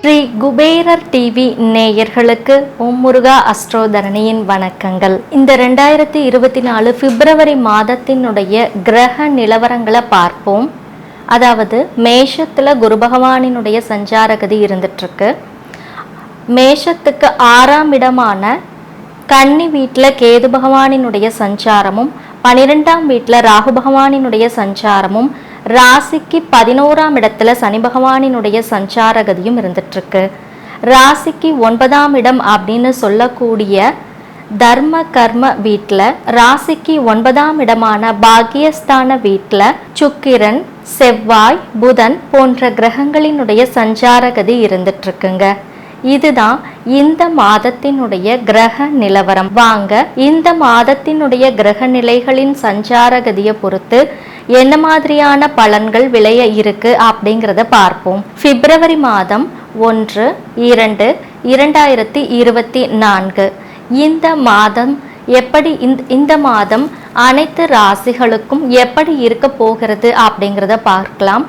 ஸ்ரீ குபேரர் TV நேயர்களுக்கு ஓம் முருகா அஸ்ட்ரோதரணியின் வணக்கங்கள். இந்த ரெண்டாயிரத்தி இருபத்தி நாலு பிப்ரவரி மாதத்தினுடைய கிரக நிலவரங்களை பார்ப்போம். அதாவது மேஷத்துல குரு பகவானினுடைய சஞ்சாரகதி இருந்துட்டுருக்கு. மேஷத்துக்கு ஆறாம் இடமான கன்னி வீட்டில் கேது பகவானினுடைய சஞ்சாரமும் பனிரெண்டாம் வீட்டில் ராகு பகவானினுடைய சஞ்சாரமும் ராசிக்கு பதினோராம் இடத்துல சனி பகவானினுடைய சஞ்சாரகதியும் இருந்துட்டுருக்கு. ராசிக்கு ஒன்பதாம் இடம் அப்படின்னு சொல்லக்கூடிய தர்ம கர்ம வீட்டில் ராசிக்கு ஒன்பதாம் இடமான பாக்கியஸ்தான வீட்டில் சுக்கிரன் செவ்வாய் புதன் போன்ற கிரகங்களினுடைய சஞ்சாரகதி இருந்துட்டுருக்குங்க. இதுதான் இந்த மாதத்தினுடைய கிரக நிலவரம். வாங்க இந்த மாதத்தினுடைய கிரக நிலைகளின் சஞ்சாரகதியை பொறுத்து என்ன மாதிரியான பலன்கள் விளைய இருக்கு அப்படிங்கிறத பார்ப்போம். பிப்ரவரி மாதம் ஒன்று இரண்டு இரண்டாயிரத்தி இருபத்தி நான்கு. இந்த மாதம் எப்படி இந்த மாதம் அனைத்து ராசிகளுக்கும் எப்படி இருக்க போகிறது அப்படிங்கிறத பார்க்கலாம்.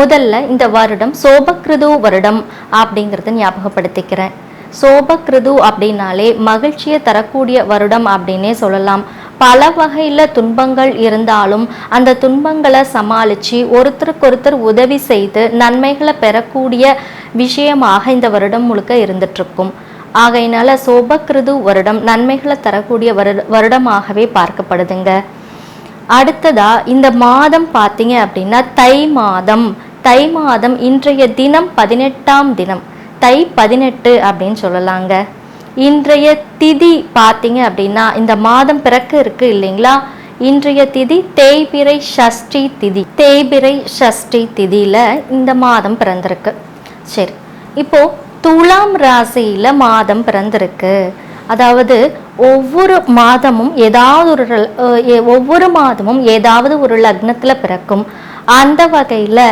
முதல்ல இந்த வருடம் சோபக்ருது வருடம் அப்படிங்கிறத ஞாபகப்படுத்திக்கிறேன். சோபக்ருது அப்படின்னாலே மகிழ்ச்சியை தரக்கூடிய வருடம் அப்படின்னே சொல்லலாம். பல வகையில் துன்பங்கள் இருந்தாலும் அந்த துன்பங்களை சமாளித்து ஒருத்தருக்கொருத்தர் உதவி செய்து நன்மைகளை பெறக்கூடிய விஷயமாக இந்த வருடம் முழுக்க இருந்துட்டுருக்கும். ஆகையினால சோபக்ருது வருடம் நன்மைகளை தரக்கூடிய வருட வருடமாகவே பார்க்கப்படுதுங்க. அடுத்ததா இந்த மாதம் பார்த்தீங்க அப்படின்னா தை மாதம். தை மாதம் இன்றைய தினம் பதினெட்டாம் தினம். தை பதினெட்டு அப்படின்னு சொல்லலாங்க. இன்றைய திதி பார்த்தீங்க அப்படின்னா இந்த மாதம் பிறக்க இருக்கு இல்லைங்களா? இன்றைய திதி தேய்பிரை ஷஷ்டி திதி. தேய்பிரை ஷஷ்டி திதியில இந்த மாதம் பிறந்திருக்கு. சரி இப்போ துலாம் ராசியில மாதம் பிறந்திருக்கு. அதாவது ஒவ்வொரு மாதமும் ஏதாவது ஒரு ஒவ்வொரு மாதமும் ஏதாவது ஒரு லக்னத்தில் பிறக்கும். அந்த வகையில்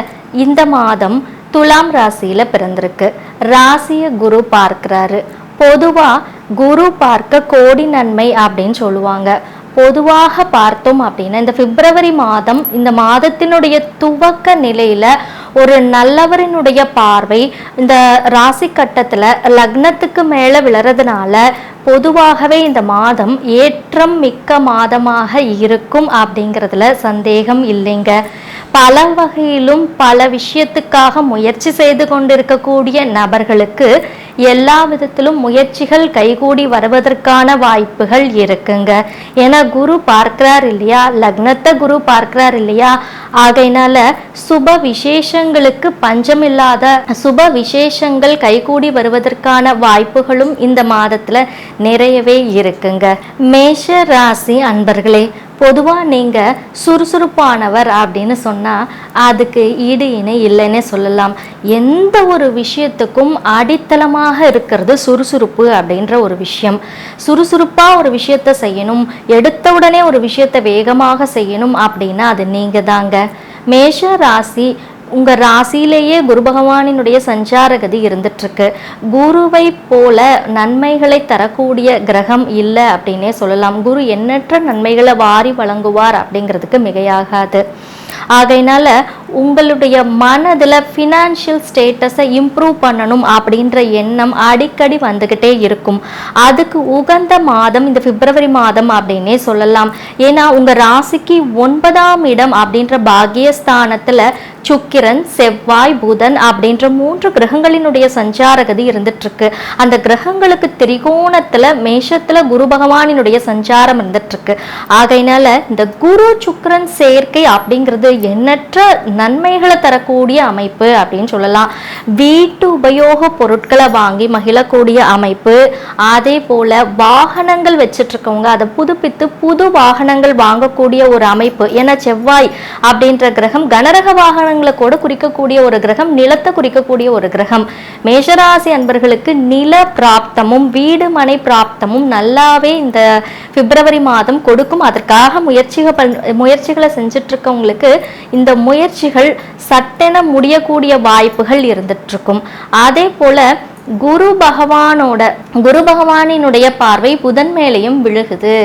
இந்த மாதம் துலாம் ராசியில் பிறந்திருக்கு. ராசியை குரு பார்க்குறாரு. பொதுவாக குரு பார்க்க கோடி நன்மை அப்படின்னு சொல்லுவாங்க. பொதுவாக பார்த்தோம் அப்படின்னா இந்த பிப்ரவரி மாதம் இந்த மாதத்தினுடைய துவக்க நிலையில் ஒரு நல்லவரினுடைய பார்வை இந்த ராசி கட்டத்தில் லக்னத்துக்கு மேலே விழறதுனால பொதுவாகவே இந்த மாதம் ஏற்றம் மிக்க மாதமாக இருக்கும் அப்படிங்கிறதுல சந்தேகம் இல்லைங்க. பல வகையிலும் பல விஷயத்துக்காக முயற்சி செய்து கொண்டிருக்கக்கூடிய நபர்களுக்கு எல்லா விதத்திலும் முயற்சிகள் கைகூடி வருவதற்கான வாய்ப்புகள் இருக்குங்க. ஏன்னா குரு பார்க்கிறார் இல்லையா? லக்னத்தை குரு பார்க்கிறார் இல்லையா? ஆகையினால சுப விசேஷங்களுக்கு பஞ்சமில்லாத சுப விசேஷங்கள் கைகூடி வருவதற்கான வாய்ப்புகளும் இந்த மாதத்துல நிறையவே இருக்குங்க. மேஷ ராசி அன்பர்களே பொதுவாக நீங்கள் சுறுசுறுப்பானவர் அப்படின்னு சொன்னால் அதுக்கு ஈடு இணை இல்லைன்னே சொல்லலாம். எந்த ஒரு விஷயத்துக்கும் அடித்தளமாக இருக்கிறது சுறுசுறுப்பு அப்படின்ற ஒரு விஷயம். சுறுசுறுப்பாக ஒரு விஷயத்த செய்யணும் எடுத்த உடனே ஒரு விஷயத்தை வேகமாக செய்யணும் அப்படின்னா அது நீங்கள் தாங்க மேஷ ராசி உங்க ராசியிலேயே குரு பகவானினுடைய சஞ்சாரகதி இருந்துட்டுருக்கு. குருவை போல நன்மைகளை தரக்கூடிய கிரகம் இல்லை அப்படின்னே சொல்லலாம். குரு எண்ணற்ற நன்மைகளை வாரி வழங்குவார் அப்படிங்கிறதுக்கு மிகையாகாது. ஆகையினால உங்களுடைய மனதில் ஃபினான்ஷியல் ஸ்டேட்டஸை இம்ப்ரூவ் பண்ணணும் அப்படின்ற எண்ணம் அடிக்கடி வந்துக்கிட்டே இருக்கும். அதுக்கு உகந்த மாதம் இந்த பிப்ரவரி மாதம் அப்படின்னே சொல்லலாம். ஏன்னா உங்கள் ராசிக்கு ஒன்பதாம் இடம் அப்படின்ற பாகியஸ்தானத்தில் சுக்கிரன் செவ்வாய் புதன் அப்படின்ற மூன்று கிரகங்களினுடைய சஞ்சாரகதி இருந்துட்டுருக்கு. அந்த கிரகங்களுக்கு திரிகோணத்தில் மேஷத்தில் குரு பகவானினுடைய சஞ்சாரம் இருந்துட்டுருக்கு. ஆகையினால இந்த குரு சுக்கரன் சேர்க்கை அப்படிங்கிறது எண்ணற்ற நன்மைகளை தரக்கூடிய அமைப்பு அப்படின்னு சொல்லலாம். வீட்டு உபயோக பொருட்களை வாங்கி மகிழக்கூடிய அமைப்பு. அதே போல வாகனங்கள் வச்சிட்ருக்கவங்க அதை புதுப்பித்து புது வாகனங்கள் வாங்கக்கூடிய ஒரு அமைப்பு. ஏன்னா செவ்வாய் அப்படின்ற கிரகம் கனரக வாகனங்களை கூட குறிக்கக்கூடிய ஒரு கிரகம் நிலத்தை குறிக்கக்கூடிய ஒரு கிரகம். மேஷராசி அன்பர்களுக்கு நில பிராப்தமும் வீடு மனை பிராப்தமும் நல்லாவே இந்த பிப்ரவரி மாதம் கொடுக்கும். அதற்காக முயற்சிகள் முயற்சிகளை செஞ்சிட்ருக்கவங்களுக்கு இந்த முயற்சி முயற்சிகள் சட்டென முடியக்கூடிய வாய்ப்புகள் இருந்துட்டு இருக்கும் அதே போல குரு பகவானோட குரு பகவானினுடைய பார்வை புதன் மேலையும் விழுகுது.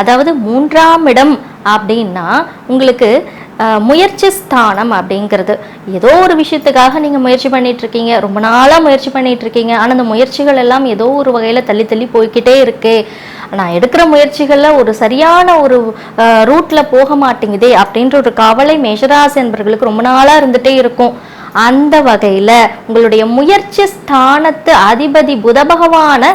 அதாவது மூன்றாம் இடம் அப்படின்னா உங்களுக்கு முயற்சி ஸ்தானம் அப்படிங்கிறது. ஏதோ ஒரு விஷயத்துக்காக நீங்கள் முயற்சி பண்ணிட்டு இருக்கீங்க ரொம்ப நாளாக முயற்சி பண்ணிட்டு இருக்கீங்க ஆனால் அந்த முயற்சிகள் எல்லாம் ஏதோ ஒரு வகையில் தள்ளி தள்ளி போய்க்கிட்டே இருக்கு. நான் எடுக்கிற முயற்சிகளில் ஒரு சரியான ஒரு ரூட்டில் போக மாட்டேங்குதே அப்படின்ற ஒரு கவலை மேஷராசி என்பவர்களுக்கு ரொம்ப நாளாக இருந்துகிட்டே இருக்கும். அந்த வகையில் உங்களுடைய முயற்சி ஸ்தானத்து அதிபதி புத பகவான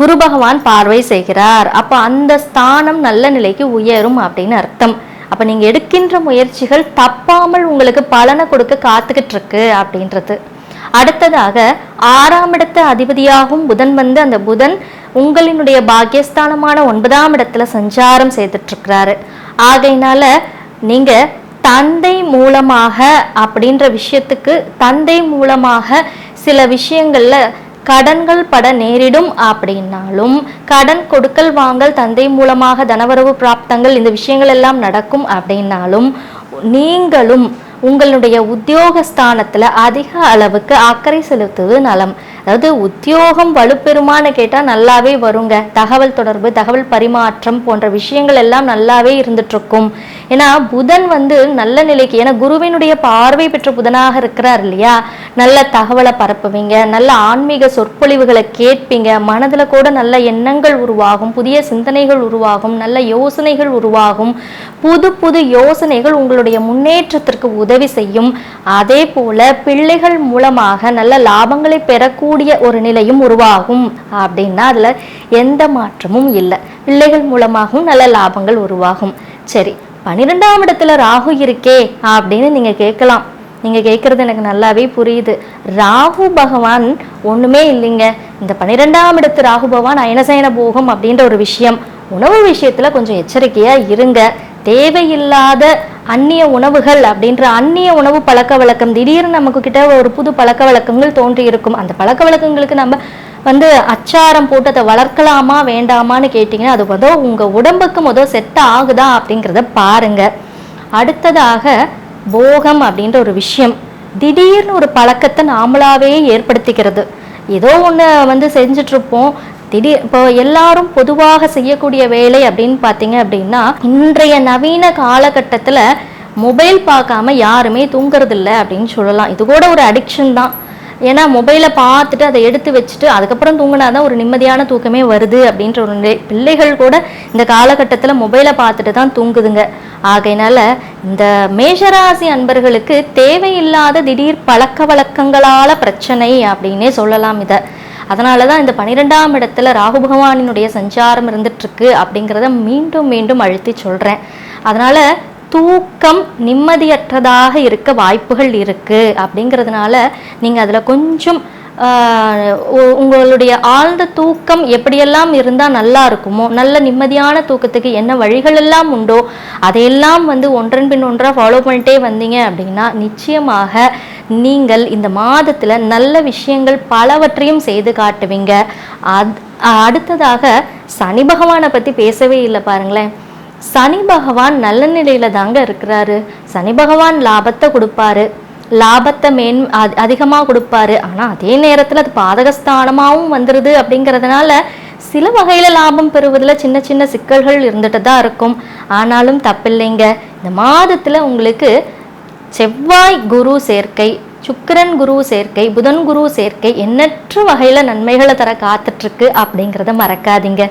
குரு பகவான் பார்வை செய்கிறார். அப்போ அந்த ஸ்தானம் நல்ல நிலைக்கு உயரும் அப்படின்னு அர்த்தம். அப்போ நீங்கள் எடுக்கின்ற முயற்சிகள் தப்பாமல் உங்களுக்கு பலனை கொடுக்க காத்துக்கிட்டு இருக்கு அப்படின்றது. அடுத்ததாக ஆறாம் இடத்து அதிபதியாகும் புதன் வந்து அந்த புதன் உங்களினுடைய பாக்கியஸ்தானமான ஒன்பதாம் இடத்துல சஞ்சாரம் செய்துட்டு இருக்கிறாரு ஆகையினால நீங்க தந்தை மூலமாக அப்படின்ற விஷயத்துக்கு தந்தை மூலமாக சில விஷயங்கள்ல கடன்கள் பட நேரிடும் அப்படின்னாலும் கடன் கொடுக்கல் வாங்கல் தந்தை மூலமாக தனவரவு பிராப்தங்கள் இந்த விஷயங்கள் எல்லாம் நடக்கும் அப்படின்னாலும் நீங்களும் உங்களுடைய உத்தியோகஸ்தானத்துல அதிக அளவுக்கு அக்கறை செலுத்துவது நலம். அதாவது உத்தியோகம் வலுப்பெறுமான்னு கேட்டால் நல்லாவே வருங்க. தகவல் தொடர்பு தகவல் பரிமாற்றம் போன்ற விஷயங்கள் எல்லாம் நல்லாவே இருந்துட்டுருக்கும். ஏன்னா புதன் வந்து நல்ல நிலைக்கு ஏன்னா குருவினுடைய பார்வை பெற்ற புதனாக இருக்கிறார் இல்லையா? நல்ல தகவலை பரப்புவீங்க நல்ல ஆன்மீக சொற்பொழிவுகளை கேட்பீங்க மனதில் கூட நல்ல எண்ணங்கள் உருவாகும் புதிய சிந்தனைகள் உருவாகும் நல்ல யோசனைகள் உருவாகும். புது புது யோசனைகள் உங்களுடைய முன்னேற்றத்திற்கு உதவி உதவி செய்யும். அதே போல பிள்ளைகள் மூலமாக நல்ல லாபங்களை பெறக்கூடிய ஒரு நிலையும் உருவாகும். அப்படின்னா அதுல எந்த மாற்றமும் இல்லை. பிள்ளைகள் மூலமாகவும் நல்ல லாபங்கள் உருவாகும். சரி பன்னிரெண்டாம் இடத்துல ராகு இருக்கே அப்படின்னு நீங்க கேட்கலாம். நீங்க கேட்கறது எனக்கு நல்லாவே புரியுது. ராகு பகவான் ஒண்ணுமே இல்லைங்க. இந்த பன்னிரெண்டாம் இடத்து ராகு பகவான் அயனசயன போகம் அப்படின்ற ஒரு விஷயம். உணவு விஷயத்துல கொஞ்சம் எச்சரிக்கையா இருங்க. தேவையில்லாத அந்நிய உணவுகள் அப்படின்ற அந்நிய உணவு பழக்க வழக்கம் திடீர்னு நமக்கு கிட்ட ஒரு புது பழக்க வழக்கங்கள் தோன்றி இருக்கும். அந்த பழக்க வழக்கங்களுக்கு நம்ம வந்து அச்சாரம் போட்டு அதை வளர்க்கலாமா வேண்டாமான்னு கேட்டிங்கன்னா அது முதல் உங்க உடம்புக்கு முதல் செட் ஆகுதா அப்படிங்கிறத பாருங்க. அடுத்ததாக போகம் அப்படின்ற ஒரு விஷயம். திடீர்னு ஒரு பழக்கத்தை நாமளாவே ஏற்படுத்திக்கிறது. ஏதோ ஒன்று வந்து செஞ்சுட்டு இருப்போம். திடீர் இப்போ எல்லாரும் பொதுவாக செய்யக்கூடிய வேலை அப்படின்னு பார்த்தீங்க அப்படின்னா இன்றைய நவீன காலகட்டத்தில் மொபைல் பார்க்காம யாருமே தூங்குறது இல்லை அப்படின்னு சொல்லலாம். இது கூட ஒரு அடிக்ஷன் தான். ஏன்னா மொபைலை பார்த்துட்டு அதை எடுத்து வச்சுட்டு அதுக்கப்புறம் தூங்கினாதான் ஒரு நிம்மதியான தூக்கமே வருது அப்படின்ற ஒரு நிலை. பிள்ளைகள் கூட இந்த காலகட்டத்தில் மொபைலை பார்த்துட்டு தான் தூங்குதுங்க. ஆகையினால இந்த மேஷராசி அன்பர்களுக்கு தேவையில்லாத திடீர் பழக்க வழக்கங்களால பிரச்சனை அப்படின்னே சொல்லலாம் இதை. அதனால தான் இந்த பன்னிரெண்டாம் இடத்துல ராகு பகவானினுடைய சஞ்சாரம் இருந்துட்டு இருக்கு அப்படிங்கிறத மீண்டும் மீண்டும் அழுத்தி சொல்றேன். அதனால தூக்கம் நிம்மதியற்றதாக இருக்க வாய்ப்புகள் இருக்கு அப்படிங்கிறதுனால நீங்க அதுல கொஞ்சம் உங்களுடைய ஆழ்ந்த தூக்கம் எப்படியெல்லாம் இருந்தால் நல்லா இருக்குமோ நல்ல நிம்மதியான தூக்கத்துக்கு என்ன வழிகள் எல்லாம் உண்டோ அதையெல்லாம் வந்து ஒன்றன் பின் ஒன்றாக ஃபாலோ பண்ணிட்டே வந்தீங்க அப்படின்னா நிச்சயமாக நீங்கள் இந்த மாதத்தில் நல்ல விஷயங்கள் பலவற்றையும் செய்து காட்டுவீங்க. அத் அடுத்ததாக சனி பகவானை பற்றி பேசவே இல்லை பாருங்களேன். சனி பகவான் நல்ல நிலையில தாங்க இருக்கிறாரு. சனி பகவான் லாபத்தை கொடுப்பாரு. லாபத்தை மேன் அ- கொடுப்பாரு. ஆனால் அதே நேரத்தில் அது பாதகஸ்தானமாகவும் வந்துடுது அப்படிங்கிறதுனால சில வகையில் லாபம் பெறுவதில் சின்ன சின்ன சிக்கல்கள் இருந்துட்டு தான் இருக்கும். ஆனாலும் தப்பில்லைங்க. இந்த மாதத்துல உங்களுக்கு செவ்வாய் குரு சேர்க்கை சுக்கிரன் குரு சேர்க்கை புதன் குரு சேர்க்கை எண்ணற்ற வகையில் நன்மைகளை தர காத்துட்ருக்கு அப்படிங்கிறத மறக்காதீங்க.